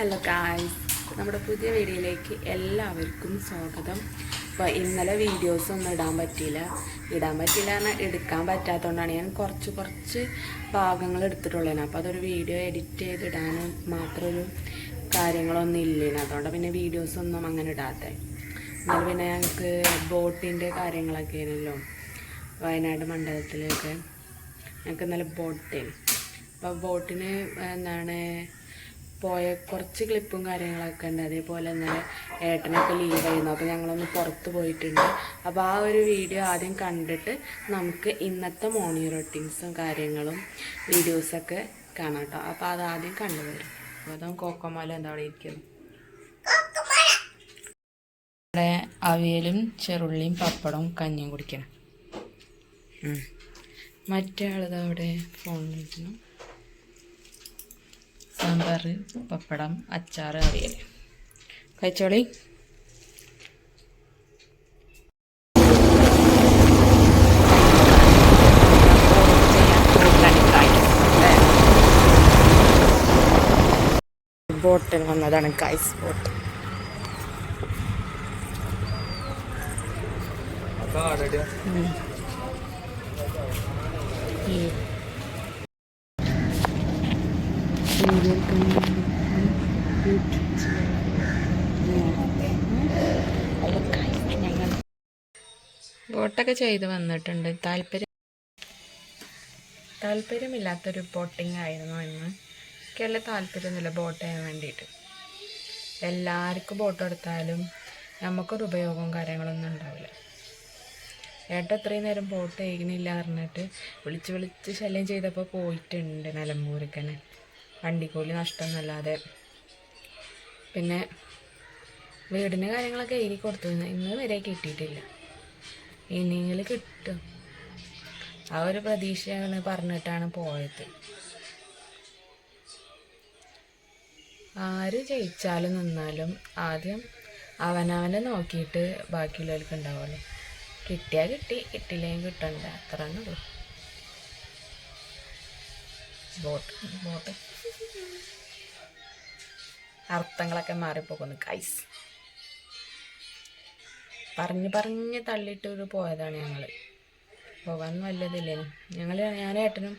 Hello guys നമ്മുടെ പുതിയ വീഡിയോയിലേക്ക് എല്ലാവർക്കും സ്വാഗതം. അപ്പോൾ ഇന്നലെ വീഡിയോസ് ഒന്നും ഇടാൻ പറ്റിയില്ല. ഇടാൻ പറ്റിയില്ല എന്നാൽ എടുക്കാൻ പറ്റാത്തതുകൊണ്ടാണ് ഞാൻ കുറച്ച് കുറച്ച് ഭാഗങ്ങൾ എടുത്തിട്ടുള്ളതിന്. അപ്പോൾ അതൊരു വീഡിയോ എഡിറ്റ് ചെയ്ത് മാത്രം ഒരു കാര്യങ്ങളൊന്നും ഇല്ലേനു. അതുകൊണ്ട് പിന്നെ വീഡിയോസ് ഒന്നും അങ്ങനെ ഇടാത്ത. എന്നാൽ പിന്നെ ഞങ്ങൾക്ക് ബോട്ടിന്റെ കാര്യങ്ങളൊക്കെ ആയിരുന്നല്ലോ. വയനാട് മണ്ഡലത്തിലൊക്കെ. ഞങ്ങൾക്ക് നല്ല ബോട്ടേന് അപ്പോൾ ബോട്ടിന് എന്താണ് പോയ കുറച്ച് ക്ലിപ്പും കാര്യങ്ങളൊക്കെ ഉണ്ട്. അതേപോലെ തന്നെ ഏട്ടനൊക്കെ ലീവ് ആയിരുന്നു. അപ്പോൾ ഞങ്ങളൊന്ന് പുറത്ത് പോയിട്ടുണ്ട്. അപ്പോൾ ആ ഒരു വീഡിയോ ആദ്യം കണ്ടിട്ട് നമുക്ക് ഇന്നത്തെ മോർണിംഗ് റൊട്ടീൻസും കാര്യങ്ങളും വീഡിയോസൊക്കെ കാണാം കേട്ടോ. അപ്പോൾ അത് ആദ്യം കണ്ടുവരും. അപ്പോൾ അതും കോക്കോമാല എന്താ അവിടെ ഇരിക്കുന്നു ഇവിടെ അവിയലും ചെറുള്ളിയും പപ്പടവും കഞ്ഞിയും കുടിക്കണം. മറ്റേ ആളത് അവിടെ ഫോണിൽ ഇരിക്കുന്നു. സാമ്പാർ പപ്പടം അച്ചാർ അവിയൽ കഴിച്ചോളി. ബോട്ടിൽ വന്നതാണ് ഗൈസ് ബോട്ട്. ബോട്ടൊക്കെ ചെയ്ത് വന്നിട്ടുണ്ട്. താല്പര്യം താല്പര്യമില്ലാത്തൊരു ബോട്ടിംഗ് ആയിരുന്നു ഇന്ന്. എനിക്കല്ല താല്പര്യമൊന്നുമില്ല ബോട്ട് ചെയ്യാൻ വേണ്ടിയിട്ട്. എല്ലാവർക്കും ബോട്ട് എടുത്താലും നമുക്കൊരു ഉപയോഗവും കാര്യങ്ങളൊന്നും ഉണ്ടാവില്ല. ഏട്ട അത്രയും നേരം ബോട്ട് ചെയ്യണില്ല പറഞ്ഞിട്ട് വിളിച്ച് വിളിച്ച് ശല്യം ചെയ്തപ്പോൾ പോയിട്ടുണ്ട് നിലമ്പൂരിക്കനെ വണ്ടിക്കൂലി നഷ്ടം എന്നല്ലാതെ പിന്നെ വീടിന്റെ കാര്യങ്ങളൊക്കെ എഴുതി കൊടുത്തു ഇന്ന് വരെ കിട്ടിയിട്ടില്ല. ഇനിയെങ്കിലും കിട്ടും. ആ ഒരു പ്രതീക്ഷയാണ് പറഞ്ഞിട്ടാണ് പോയത്. ആര് ജയിച്ചാലും നിന്നാലും ആദ്യം അവനവനെ നോക്കിയിട്ട് ബാക്കിയുള്ളവർക്ക് ഉണ്ടാവുള്ളൂ കിട്ടിയാൽ കിട്ടി കിട്ടില്ലെങ്കിൽ കിട്ടണ്ട. അത്ര തന്നെ ഉള്ളൂ. Boat boat. അർത്ഥങ്ങളൊക്കെ മാറിപ്പോകുന്നു കൈസ് പറഞ്ഞ് പറഞ്ഞ് തള്ളിയിട്ട് പോയതാണ് ഞങ്ങൾ പോകാൻ വല്ലതില്ലേ? ഞങ്ങൾ ഞാൻ ഏട്ടനും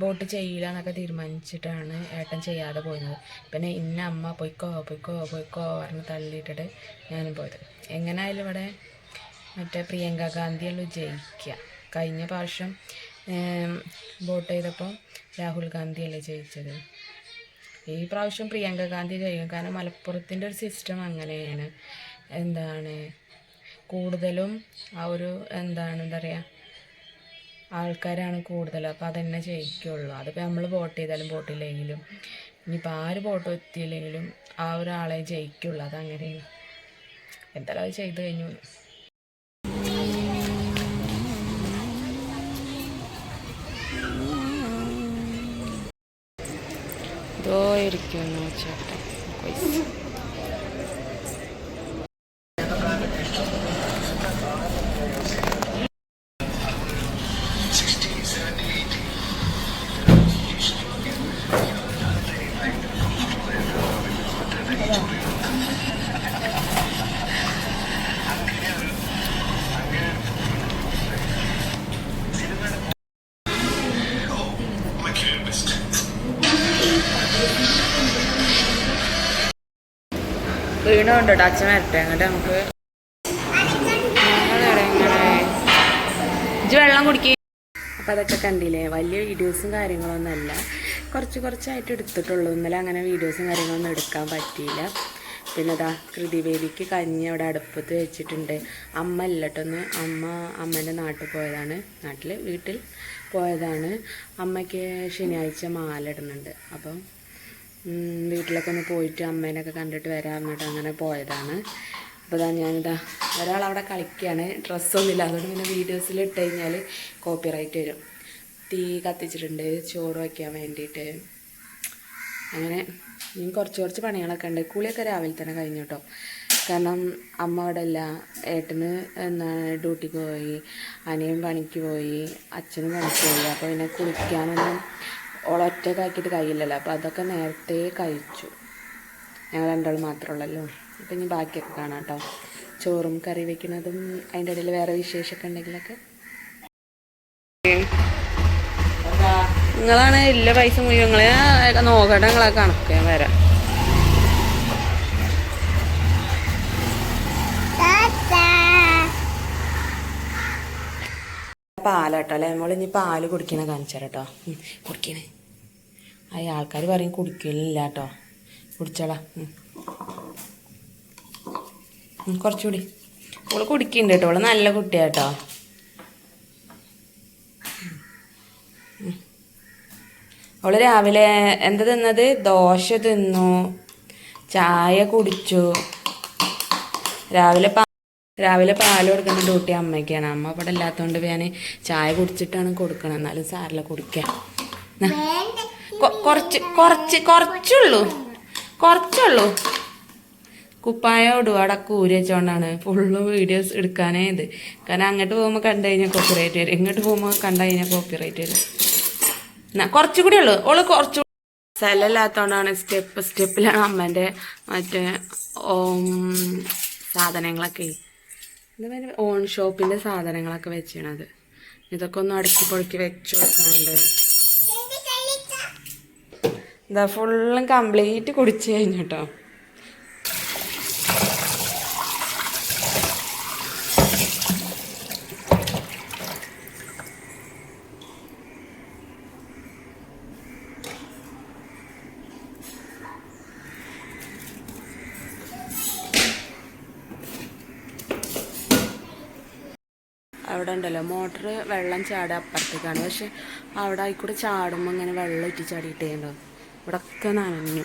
ബോട്ട് ചെയ്യില്ല എന്നൊക്കെ തീരുമാനിച്ചിട്ടാണ് ഏട്ടൻ ചെയ്യാതെ പോയത്. പിന്നെ ഇന്ന അമ്മ പൊയ്ക്കോ പൊയ്ക്കോ പൊയ്ക്കോ പറഞ്ഞ് തള്ളിയിട്ടിട്ട് ഞാനും പോയത്. എങ്ങനെയായാലും ഇവിടെ മറ്റേ പ്രിയങ്ക ഗാന്ധിയുള്ളൂ ജയിക്കുക കഴിഞ്ഞ പ്രാവശ്യം വോട്ട് ചെയ്തപ്പോൾ രാഹുൽ ഗാന്ധിയല്ലേ ജയിച്ചത്? ഈ പ്രാവശ്യം പ്രിയങ്ക ഗാന്ധി ജയിക്കും. കാരണം മലപ്പുറത്തിന്റെ ഒരു സിസ്റ്റം അങ്ങനെയാണ്. എന്താണ്? കൂടുതലും ആ ഒരു എന്താണ് എന്താ പറയുക ആൾക്കാരാണ് കൂടുതൽ. അപ്പോൾ അതന്നെ ജയിക്കുള്ളൂ. അതിപ്പോൾ നമ്മൾ വോട്ട് ചെയ്താലും വോട്ടില്ലെങ്കിലും ഇനിയിപ്പോൾ ആര് വോട്ട് എത്തിയില്ലെങ്കിലും ആ ഒരാളെ ജയിക്കുള്ളൂ. അതങ്ങനെയാണ്. എന്തായാലും അത് ചെയ്തു കഴിഞ്ഞു. どういう気持ちよかった。വീണുണ്ട് കേട്ടോ അച്ഛൻ വരട്ടെ. എന്നിട്ട് നമുക്ക് ഇജ് വെള്ളം കുടിക്കുക അപ്പോൾ അതൊക്കെ കണ്ടില്ലേ? വലിയ വീഡിയോസും കാര്യങ്ങളൊന്നും അല്ല. കുറച്ച് കുറച്ചായിട്ട് എടുത്തിട്ടുള്ളൂ. ഇന്നലെ അങ്ങനെ വീഡിയോസും കാര്യങ്ങളൊന്നും എടുക്കാൻ പറ്റിയില്ല. പിന്നെ ഇതാ കൃതിവേദിക്ക് കഞ്ഞി അവിടെ അടുപ്പത്ത് വെച്ചിട്ടുണ്ട്. അമ്മ ഇല്ലട്ടൊന്ന് അമ്മ അമ്മേന്റെ നാട്ടിൽ പോയതാണ്. നാട്ടിൽ വീട്ടിൽ പോയതാണ്. അമ്മയ്ക്ക് ശനിയാഴ്ച മാല ഇടുന്നുണ്ട്. അപ്പം വീട്ടിലൊക്കെ ഒന്ന് പോയിട്ട് അമ്മേനൊക്കെ കണ്ടിട്ട് വരാൻ എന്നിട്ട് അങ്ങനെ പോയതാണ്. അപ്പോൾ ഇതാ ഞാനിതാ ഒരാളവിടെ കളിക്കുകയാണ് ഡ്രസ്സൊന്നും ഇല്ല അതുകൊണ്ട് പിന്നെ വീഡിയോസിൽ ഇട്ട് കഴിഞ്ഞാൽ കോപ്പി റൈറ്റ് വരും. തീ കത്തിച്ചിട്ടുണ്ട്. ചോറ് വയ്ക്കാൻ വേണ്ടിയിട്ട്. അങ്ങനെ ഇനി കുറച്ച് കുറച്ച് പണികളൊക്കെ ഉണ്ട്. കുളിയൊക്കെ രാവിലെ തന്നെ കഴിഞ്ഞു കേട്ടോ കാരണം അമ്മ അവിടെ ഇല്ല. ഏട്ടന് എന്താണ് ഡ്യൂട്ടിക്ക് പോയി. അനിയൻ പണിക്ക് പോയി. അച്ഛനും പണിക്ക് പോയി. അപ്പോൾ പിന്നെ കുളിക്കാനൊന്നും ഓളൊറ്റക്കാക്കിയിട്ട് കഴിയില്ലല്ലോ. അപ്പോൾ അതൊക്കെ നേരത്തെ കഴിച്ചു. ഞങ്ങൾ രണ്ടാളും മാത്രമേ ഉള്ളല്ലോ അപ്പം ഇനി ബാക്കിയൊക്കെ കാണാം കേട്ടോ ചോറും കറി വെക്കുന്നതും അതിന്റെ ഇടയിൽ വേറെ വിശേഷമൊക്കെ ഉണ്ടെങ്കിലൊക്കെ. നിങ്ങളാണ് എല്ലാ പൈസ മുഴുവൻ നിങ്ങളെ നോക്കട്ടെ നിങ്ങളെ കണക്ക് ഞാൻ വരാം. പാലാട്ടോ അല്ലേ? നമ്മൾ ഇനി പാൽ കുടിക്കണ കാണിച്ചാൽ കേട്ടോ കുടിക്കണേ. ആ ആൾക്കാർ പറയും കുടിക്കലില്ല കേട്ടോ കുടിച്ചോളാം കുറച്ചുകൂടി. ഓൾ കുടിക്കുന്നുണ്ട് കേട്ടോ. ഓൾ നല്ല കുട്ടിയാട്ടോ. അവൾ രാവിലെ എന്താ തിന്നത്? ദോശ തിന്നു. ചായ കുടിച്ചു. രാവിലെ രാവിലെ പാൽ കൊടുക്കുന്ന ഡ്യൂട്ടി അമ്മയ്ക്കാണ്. അമ്മ ഇവിടെ ഇല്ലാത്തതുകൊണ്ട് ഞാൻ ചായ കുടിച്ചിട്ടാണ് കൊടുക്കണം എന്നാലും സാറില്ല കുടിക്കാം. കുറച്ച് കുറച്ച് കുറച്ചുള്ളൂ. കുറച്ചുള്ളൂ. കുപ്പായോടും അവിടെ കൂരി വെച്ചോണ്ടാണ്. ഫുള്ള് വീഡിയോസ് എടുക്കാനേ ഇത്. കാരണം അങ്ങോട്ട് പോകുമ്പോൾ കണ്ടു കഴിഞ്ഞാൽ കോപ്പിറൈറ്റ് വരും. ഇങ്ങോട്ട് പോകുമ്പോൾ കണ്ടു കഴിഞ്ഞാൽ കോപ്പിറൈറ്റ് വരും. എന്നാ കുറച്ചുകൂടി ഉള്ളൂ. ഓൾ കുറച്ചു സ്ഥലമില്ലാത്തതുകൊണ്ടാണ് സ്റ്റെപ്പ് സ്റ്റെപ്പിലാണ് അമ്മേന്റെ മറ്റേ സാധനങ്ങളൊക്കെ. പറയുക? ഓൺ ഷോപ്പിന്റെ സാധനങ്ങളൊക്കെ വെച്ചിണത് ഇതൊക്കെ ഒന്ന് അടുക്കി പൊടുക്കി വെച്ച് കൊടുക്കാനുണ്ട്. ഇതാ ഫുള്ളും കംപ്ലീറ്റ് കുടിച്ച് കഴിഞ്ഞു കേട്ടോ അവിടെ ഉണ്ടല്ലോ മോട്ടർ വെള്ളം ചാടുക അപ്പുറത്തേക്കാണ്. പക്ഷെ അവിടെ ആയിക്കൂടെ ചാടുമ്പോൾ ഇങ്ങനെ വെള്ളം ഇറ്റി ചാടിയിട്ടേ ഉണ്ടാവും ഇവിടെ ഒക്കെ നനഞ്ഞു.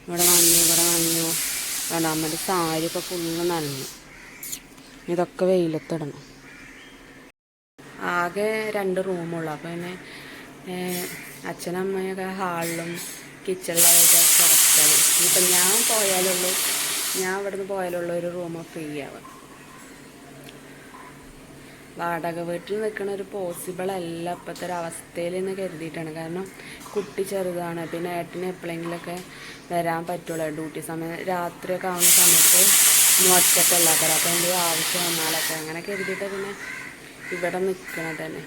ഇവിടെ നനഞ്ഞു ഇവിടെ നനഞ്ഞു. രണ്ടാമത് സാരിയൊക്കെ ഫുള്ള് നനഞ്ഞു. ഇതൊക്കെ വെയിലത്തിടണം ആകെ രണ്ട് റൂമുള്ളൂ അപ്പോൾ പിന്നെ അച്ഛനമ്മയൊക്കെ ഹാളിലും കിച്ചണിലൊക്കെ ഇനിയിപ്പോൾ ഞാൻ പോയാലുള്ളൂ ഞാൻ ഇവിടുന്ന് പോയാലുള്ള ഒരു റൂം ഫ്രീ ആവുക വാടക വീട്ടിൽ നിൽക്കണ ഒരു പോസിബിൾ അല്ല ഇപ്പോഴത്തെ ഒരു അവസ്ഥയിൽ എന്ന് കരുതിയിട്ടാണ്. കാരണം കുട്ടി ചെറുതാണ്. പിന്നെ ഏട്ടന് എപ്പോഴെങ്കിലൊക്കെ വരാൻ പറ്റുള്ളൂ. ഡ്യൂട്ടി സമയം രാത്രിയൊക്കെ ആവുന്ന സമയത്ത് ഇനി ഒറ്റക്കല്ലാത്തത് അപ്പോൾ എന്തെങ്കിലും ആവശ്യം വന്നാലൊക്കെ അങ്ങനെ കരുതിയിട്ട് പിന്നെ ഇവിടെ നിൽക്കണത് തന്നെ.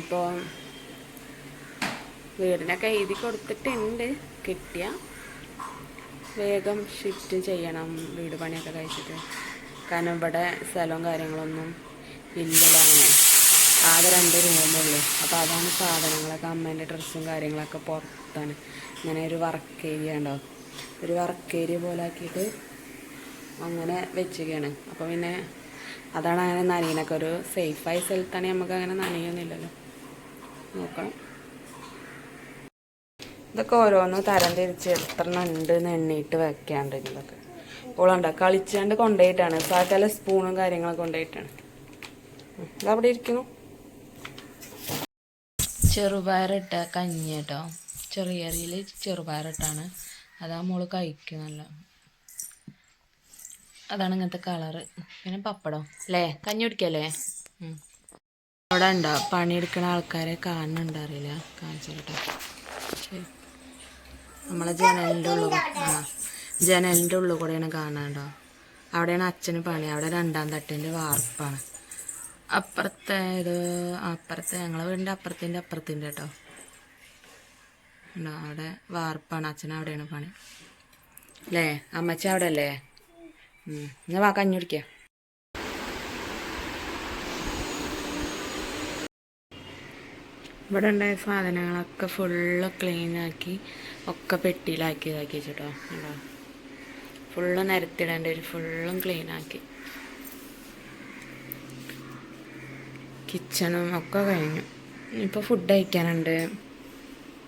ഇപ്പോൾ വീടിനൊക്കെ എഴുതി കൊടുത്തിട്ടുണ്ട്. കിട്ടിയ വേഗം ഷിഫ്റ്റ് ചെയ്യണം. വീട് പണിയൊക്കെ കഴിച്ചിട്ട്. കാരണം ഇവിടെ സ്ഥലവും കാര്യങ്ങളൊന്നും ഇല്ലല്ലോ അങ്ങനെ. ആകെ രണ്ട് റൂമുള്ളൂ അപ്പോൾ അതാണ് സാധനങ്ങളൊക്കെ അമ്മേന്റെ ഡ്രസ്സും കാര്യങ്ങളൊക്കെ പുറത്താണ്. ഇങ്ങനെ ഒരു വർക്ക് ഏരിയ ഉണ്ടോ? ഒരു വർക്ക് ഏരിയ പോലെ ആക്കിയിട്ട് അങ്ങനെ വെച്ചുകയാണ് അപ്പോൾ പിന്നെ അതാണ് അങ്ങനെ നനയിനൊക്കെ ഒരു സേഫായ സ്ഥലത്താണ് നമുക്ക് അങ്ങനെ നനയൊന്നുമില്ലല്ലോ. നോക്കണം. ഇതൊക്കെ ഓരോന്ന് തരം തിരിച്ച് എത്ര വെക്കാണ്ട് ഇതൊക്കെ. ഓളുണ്ട കളിച്ചാണ്ട് കൊണ്ടുപോയിട്ടാണ് സകല സ്പൂണും കാര്യങ്ങളും കൊണ്ടുപോയിട്ടാണ് അവിടെ ഇരിക്കുന്നു. ചെറുപയറിട്ട കഞ്ഞി കേട്ടോ. ചെറിയ അരിയിൽ ചെറുപയറിട്ടാണ്. അതാ മോൾ കഴിക്കുന്നല്ല അതാണ് ഇങ്ങനത്തെ കളറ്. പിന്നെ പപ്പടം അല്ലേ? കഞ്ഞി കുടിക്കല്ലേ. അവിടെ ഉണ്ടോ? പണിയെടുക്കുന്ന ആൾക്കാരെ കാണുന്നുണ്ട് അറിയില്ല. കാണിച്ചു നമ്മളെ ജനലിന്റെ ഉള്ളു ആ. ജനലിന്റെ ഉള്ളിൽ കൂടെയാണ് കാണാണ്ടോ അവിടെയാണ് അച്ഛന് പണി. അവിടെ രണ്ടാം തട്ടിന്റെ വാർപ്പാണ്. അപ്പുറത്തെ ഇത് അപ്പുറത്തെ ഞങ്ങളെ വീടിന്റെ അപ്പുറത്തിന്റെ അപ്പുറത്തിന്റെ കേട്ടോ അവിടെ വാർപ്പാണ്. അച്ഛൻ അവിടെയാണ് പണി. അല്ലേ അമ്മച്ചി അവിടെ അല്ലേ? എന്നാൽ എന്നാ വാ കഞ്ഞി കുടിക്കുക ഇവിടെ ഉണ്ടായ സാധനങ്ങളൊക്കെ ഫുള്ള് ക്ലീൻ ആക്കി ഒക്കെ പെട്ടിയിലാക്കി ഇതാക്കി വെച്ചിട്ടോ. ഉണ്ടോ? ഫുള്ള് നിരത്തിടേണ്ട വരും. ഫുള്ളും ക്ലീൻ ആക്കി. കിച്ചണും ഒക്കെ കഴിഞ്ഞു. ഇപ്പോൾ ഫുഡ് കഴിക്കാനുണ്ട്.